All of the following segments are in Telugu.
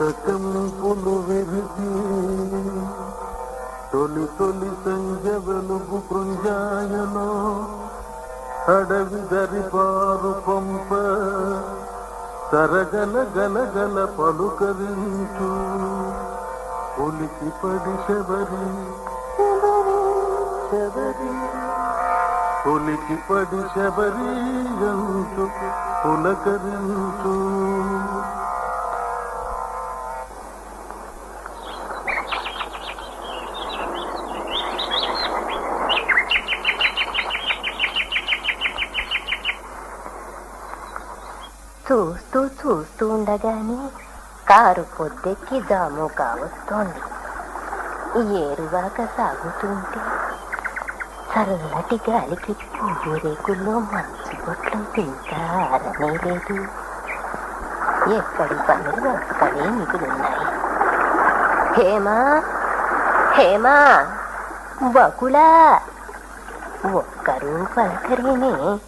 లేత చెంపులు విరిచి తొలి తొలి సంజ వెలుగు కృంజాయలో అడవి దరిపారు పంప సరగల గల గల పలుకరించు. ఉలికి పడి శబరి శబరి. ఉలికి పడి శబరి అంచు పులకరించు. చూస్తూ చూస్తూ ఉండగానే కారు పొద్దెక్కి జాము వస్తోంది. ఏరువాక సాగుతుంటే చల్లటి గాలికి పువ్వు రేకుల్లో మంచి బొట్లు ఇంకా ఆరనే లేదు. ఎక్కడి పనులు అక్కడే మిగులున్నాయి. హేమా హేమా బకులా ఒక్కరూ పలకరేనే.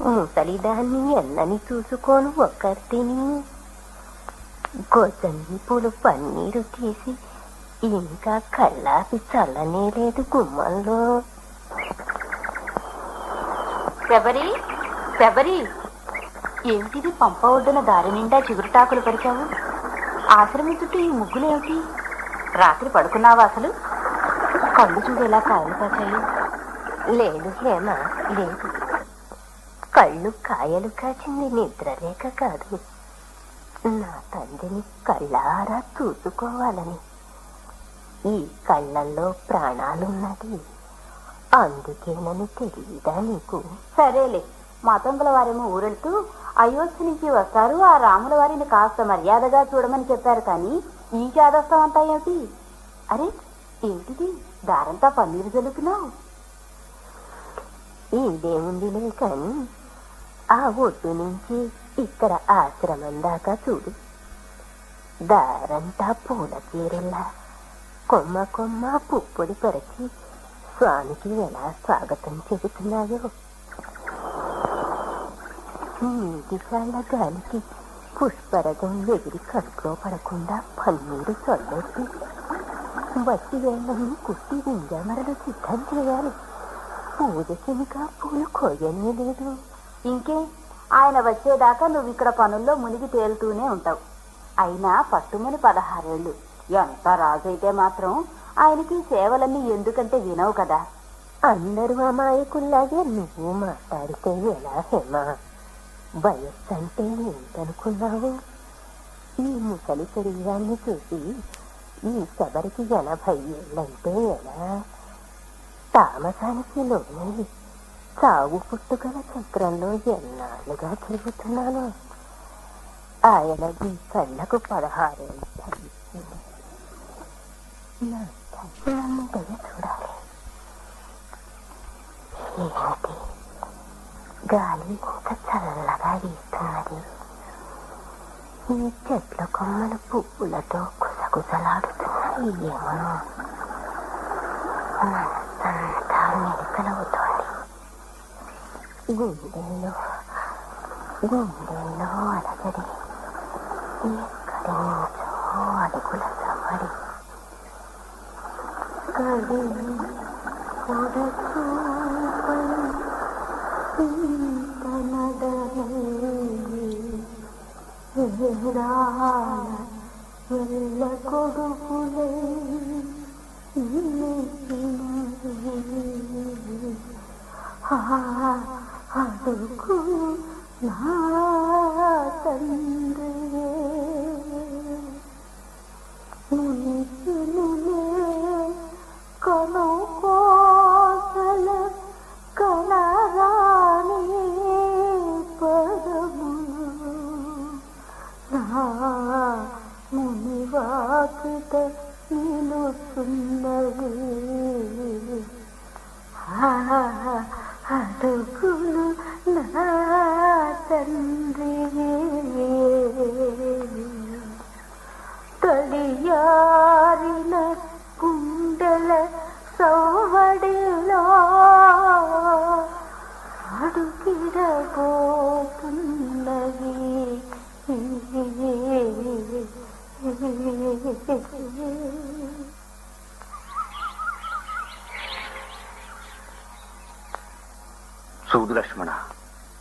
ముసలిదాన్ని ఎన్నని చూసుకోను ఒక్కరిని గొజ్జంపులు పన్నీరు తీసి ఇంకా కళ్ళాపి చల్లనే లేదు గుమ్మంలో శబరి శబరి ఏమిటిది పంప ఒడ్డున దారి నిండా చిగురుటాకులు పరిచావు? ఆశ్రమం చుట్టూ ఈ ముగ్గులేమిటి? రాత్రి పడుకున్నావా అసలు? కళ్ళు చూడు ఎలా కాయలు కాచాయి లేదు హేమా లేదు. కళ్ళు కాయలు కాచింది నిద్రలేక కాదు. నా తండ్రిని కళ్ళారా చూసుకోవాలని. ఈ కళ్ళల్లో ప్రాణాలున్నది. అందుకేనని తెలియదా నీకు? సరేలే మతంగుల వారేమో ఊరెళ్తూ అయోధ్య నుంచి వస్తారు ఆ రాముల వారిని కాస్త మర్యాదగా చూడమని చెప్పారు కానీ ఈ జాదస్తం అంతా ఏమిటి? అరే ఏంటిది? దారంతా పన్నీరు జల్లుతున్నావు ఇదేముందిలే కానీ ఆ ఒడ్డు నుంచి ఇక్కడ ఆశ్రమం దాకా చూడు. దారంతా పూల చీరల్లా. కొమ్మ కొమ్మ పుప్పొడి పరిచి స్వామికి ఎలా స్వాగతం చెబుతున్నాయో. నీటి కాళ్ళ గాలికి పుష్పరథం ఎగిరి కడుపులో పడకుండా పన్నీరు చల్లొచ్చి బట్టి వేళ్ళని కుట్టి వింజమరలు సిద్ధం చేయాలి. పూజకి ఇంకా పూలు కొయ్యనే లేదు. ఇంకే ఆయన వచ్చేదాకా నువ్వు ఇక్కడ పనుల్లో మునిగి తేలుతూనే ఉంటావు. అయినా పట్టుమని పదహారేళ్ళు. ఎంత రాజైతే మాత్రం ఆయనకి సేవలన్నీ ఎందుకంటే వినవు కదా. అందరూ అమాయకుల్లాగే నువ్వు మాట్లాడితే ఎలా హేమా? వయస్సు అంటే ఏంటనుకున్నావు? ఈ ముసలి శరీరాన్ని చూసి ఈ శబరికి ఎనభై ఏళ్ళంటే ఎలా? తామసానికి లోనై చావు పుట్టుకల చక్రంలో ఎన్నాళ్ళుగా తిరుగుతున్నాను? ఆయన ఈ కళ్ళకు పదహారు నా దయ చూడాలి. ఏంటి గాలి ఇంత చల్లగా వీస్తున్నది. ఈ చెట్ల కొమ్మలు పువ్వులతో కుసగుసలాడుతున్నాయి ఏమో. మనసంతా మెలికలవుతోంది. 元気の元気のあなたで家から荷ちょあれこらさまり彼に惚れそうにいたなだにえらなやらこどふれ夢しないはあ అడుగు నా తండ్రి.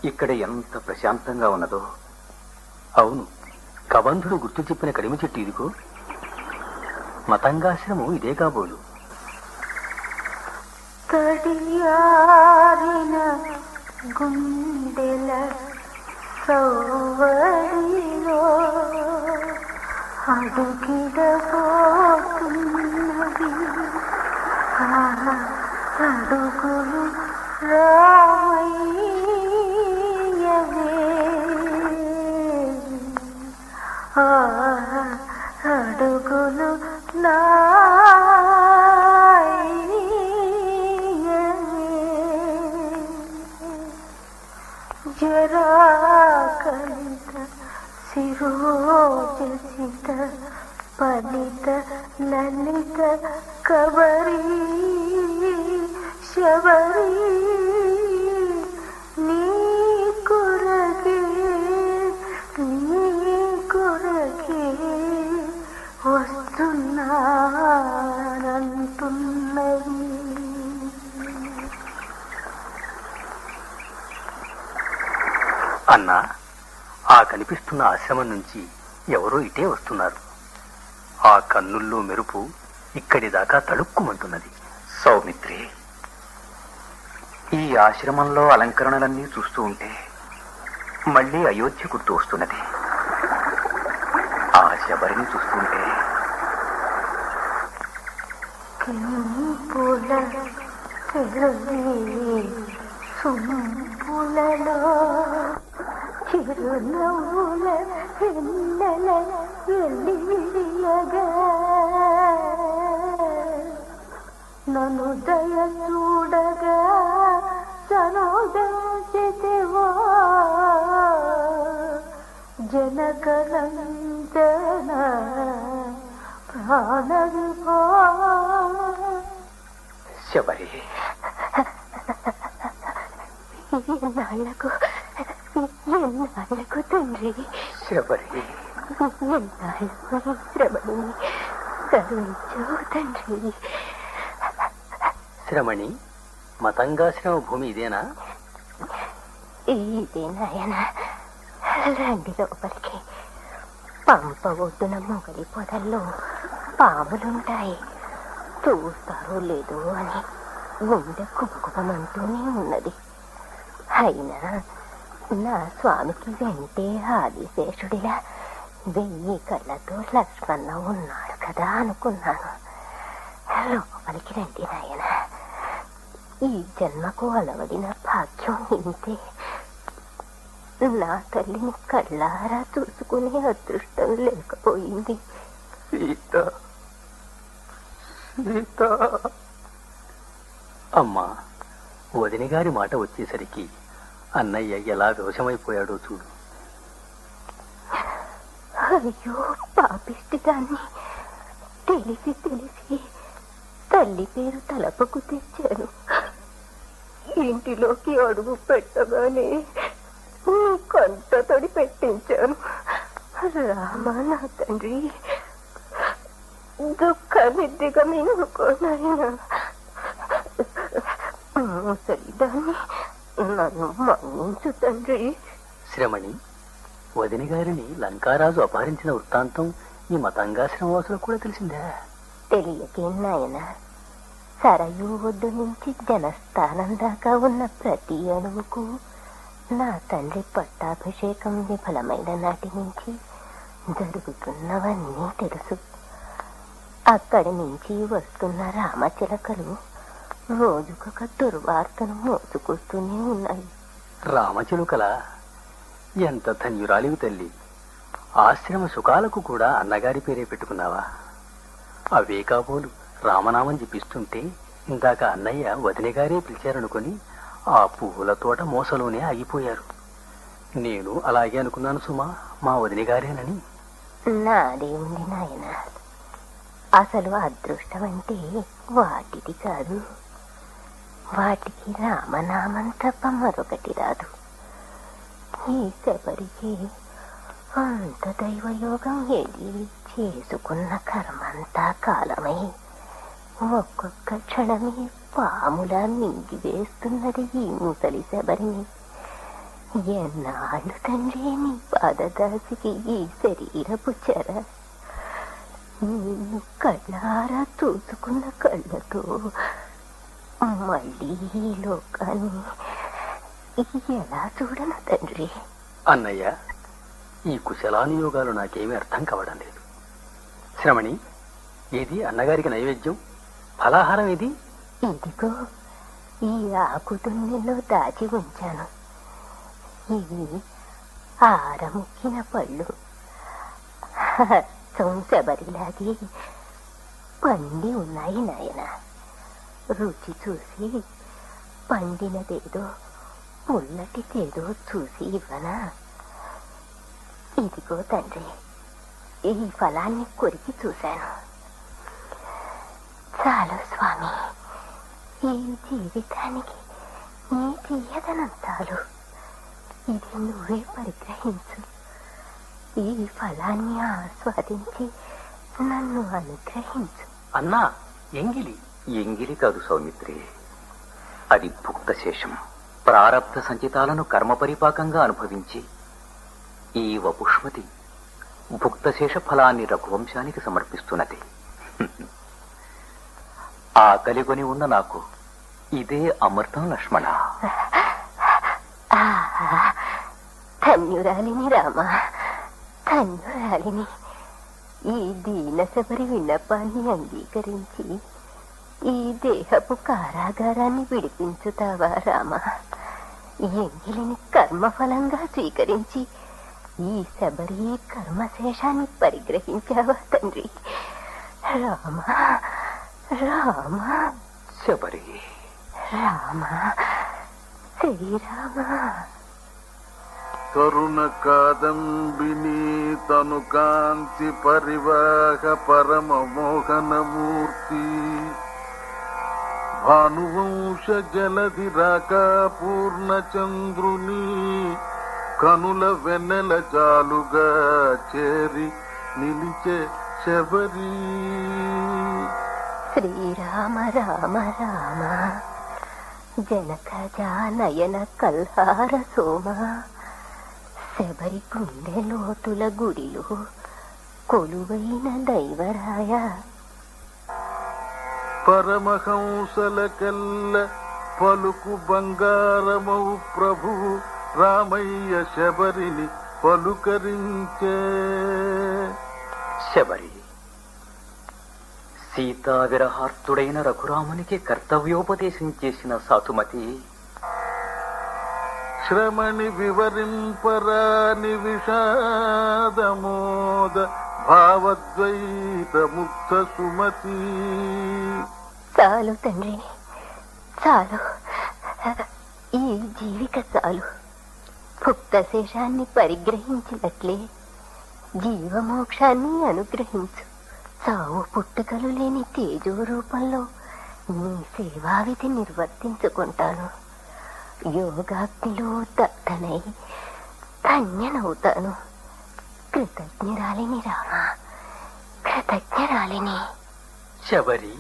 ఇక్కడ ఎంత ప్రశాంతంగా ఉన్నదో. అవును కబంధుడు గుర్తు చెప్పిన కడిమి చెట్టు ఇదిగో. మతంగాశ్రమం ఇదే కాబోలు. తడియారిన గుండెల సౌవడిలో అడుగిడబోతున్నది. అడుగులు రా ఎవరి నీ కొరకే? నీ కొరకే వస్తున్నానంటున్నది. అన్నా ఆ కనిపిస్తున్న ఆశ్రమం నుంచి ఎవరో ఇటే వస్తున్నారు. ఆ కన్నుల్లో మెరుపు ఇక్కడి దాకా తడుక్కుమంటున్నది సౌమిత్రి! ఈ ఆశ్రమంలో అలంకరణలన్నీ చూస్తూ ఉంటే మళ్ళీ అయోధ్య గుర్తు వస్తున్నది ఆ శబరిని చూస్తుంటే కెంపుల చెరువి సుంపులలో చిరునవ్వుల వెన్నెల వెలియగా కరుణించు తండ్రి. శ్రమణి మతంగాశ్రమ భూమి ఇదేనా? ఇదే నాయన. రండి లోపలికి. పంప ఒడ్డున మొగలి పొదల్లో పాములుంటాయి. చూస్తారో లేదో అని గుండె కుమకుమంటూనే ఉన్నది. అయినా నా స్వామికి వెంటే ఆదిశేషుడిలా వెయ్యి కళ్ళతో లక్ష్మణ ఉన్నాడు కదా అనుకున్నాను. లోపలికి రండి నాయన. ఈ జన్మకు అలవడిన భాగ్యం ఇంతే. నా తల్లిని కళ్ళారా చూసుకునే అదృష్టం లేకపోయింది. సీత సీత. అమ్మా వదిన గారి మాట వచ్చేసరికి అన్నయ్య ఎలా వివశమైపోయాడో చూడు. అయ్యో పాపిష్టి దాన్ని తెలిసి తెలిసి తల్లి పేరు తలపకు తెచ్చాను. ఇంటిలోకి అడుగు పెట్టగానే కొంత తొడి పెట్టించాను. రామా నా తండ్రి దుఃఖాన్ని ముసలి దాన్ని నన్ను మన్నించు తండ్రి. శ్రమణి వదిన గారిని లంకారాజు అపహరించిన వృత్తాంతం ఈ మతంగాశ్రమవాసులకు కూడా తెలిసిందా. తెలియకేం నాయన. సరయు ఒడ్డు నుంచి జనస్థానం దాకా ఉన్న ప్రతి అణువుకు నా తండ్రి పట్టాభిషేకం విఫలమైన నాటి నుంచి జరుగుతున్నవన్నీ తెలుసు. అక్కడి నుంచి వస్తున్న రామచిలకలు రోజుకొక దుర్వార్తను మోసుకొస్తూనే ఉన్నాయి. రామచిలుకల ఎంత ధన్యురాలివి తల్లి. ఆశ్రమ సుఖాలకు కూడా అన్నగారి పేరే పెట్టుకున్నావా? అవే కాబోలు రామనామం జపిస్తుంటే ఇందాక అన్నయ్య వదిన గారే పిలిచారనుకొని ఆ పువ్వుల తోట మోసలోనే ఆగిపోయారు. నేను అలాగే అనుకున్నాను సుమా మా వదిన గారేనని. నాదే ఉంది నాయన. అసలు అదృష్టం అంటే వాటిది కాదు. వాటికి రామనామం తప్ప మరొకటి రాదు ఈ శబరికి అంత దైవయోగం ఏది? చేసుకున్న కర్మంతా కాలమై. ఒక్కొక్క క్షణమే పాములా మింగివేస్తున్నది ఈ ముసలి శబరిని ఎన్నాళ్ళు తండ్రి నీ పాదదాసికి ఈ శరీరపు చెర? నేను కళ్ళారా చూసుకున్న కళ్ళతో మళ్ళీ ఈ లోకాన్ని. ఎలా చూడను తండ్రి? అన్నయ్య ఈ కుశలానుయోగాలు నాకేమీ అర్థం కావడం లేదు. శ్రమణి ఏది అన్నగారికి నైవేద్యం? ఫలాహారం ఏది? ఇదిగో ఈ ఆకు దున్నెలో దాచి ఉంచాను. ఇవి ఆరముక్కిన పళ్ళు. శబరిలాగి పండి ఉన్నాయి నాయన. రుచి చూసి పండినదేదో పుల్లటిదేదో చూసి ఇవ్వనా ఇదిగో తండ్రి ఈ ఫలాన్ని కొరికి చూశాను చాలు స్వామి ఈ జీవితానికి నీ తీయదనం చాలు ఇది నువ్వే పరిగ్రహించు ఈ ఫలాన్ని ఆస్వాదించి నన్ను అనుగ్రహించు అన్నా ఎంగిలి ఎంగిలి కాదు సౌమిత్రి అది భుక్త శేషం ప్రారబ్ధ సంచితాలను కర్మ పరిపాకంగా అనుభవించి ఈ వపుష్మతి భుక్తశేష ఫలాన్ని రఘువంశానికి సమర్పిస్తున్నది. ఆకలిగొని ఉన్న నాకు ఇదే అమృతం లక్ష్మణ. ఆహా, ధన్యురాలిని రామా ధన్యురాలిని. ఈ దీన శబరి విన్నపాన్ని అంగీకరించి ఈ దేహపు కారాగారాన్ని విడిపించుతావా రామా? ఎంగిలిని కర్మఫలంగా స్వీకరించి ఈ శబరి కర్మశేషాన్ని పరిగ్రహించావా తండ్రి? రామా రామా? శబరి రామా శ్రీరామా తరుణ కాదంబిని తను కాంతి పరివాహ పరమ మోహనమూర్తి భానువంశ జలధి రాకా పూర్ణ చంద్రుని కనుల వెన్నెల జాలుగా చేరి నిలిచే శబరి. శ్రీరామ రామ రామ జనక జానయన కల్హార సోమ శబరి గుండె లోతుల గుడిలో కొలువైన దైవరాయ పరమహంసల కల్ల పలుకు బంగారమౌ ప్రభువు రామయ్య శబరిని పలుకరించే. శబరి సీతా విరహార్తుడైన రఘురామునికి కర్తవ్యోపదేశం చేసిన సాధుమతి. శ్రమణి వివరింపరాని విషాదమోద భావద్వైత ముక్త సుమతి చాలు తండ్రి చాలు. ఈ జీవిక చాలు. భుక్త శేషాన్ని పరిగ్రహించినట్లే. జీవమోక్షాన్ని అనుగ్రహించు. చావు పుట్టుకలు లేని తేజో రూపంలో నీ సేవావిధి నిర్వర్తించుకుంటాను. యోగాగ్నిలో దత్తనై ధన్యనవుతాను. కృతజ్ఞరాలిని రామా కృతజ్ఞరాలిని శబరి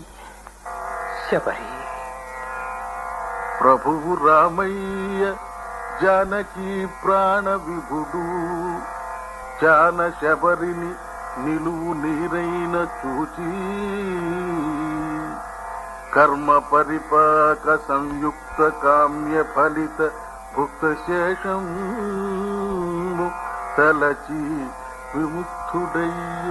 శబరి. ప్రభువు రామయ్య జానకి ప్రాణ విభుడు. జాన శబరిని నిలువు నీరైన చూచి. కర్మ పరిపాక సంయుక్త కామ్య ఫలిత భుక్త శేషం తలచి விமுத்துடைய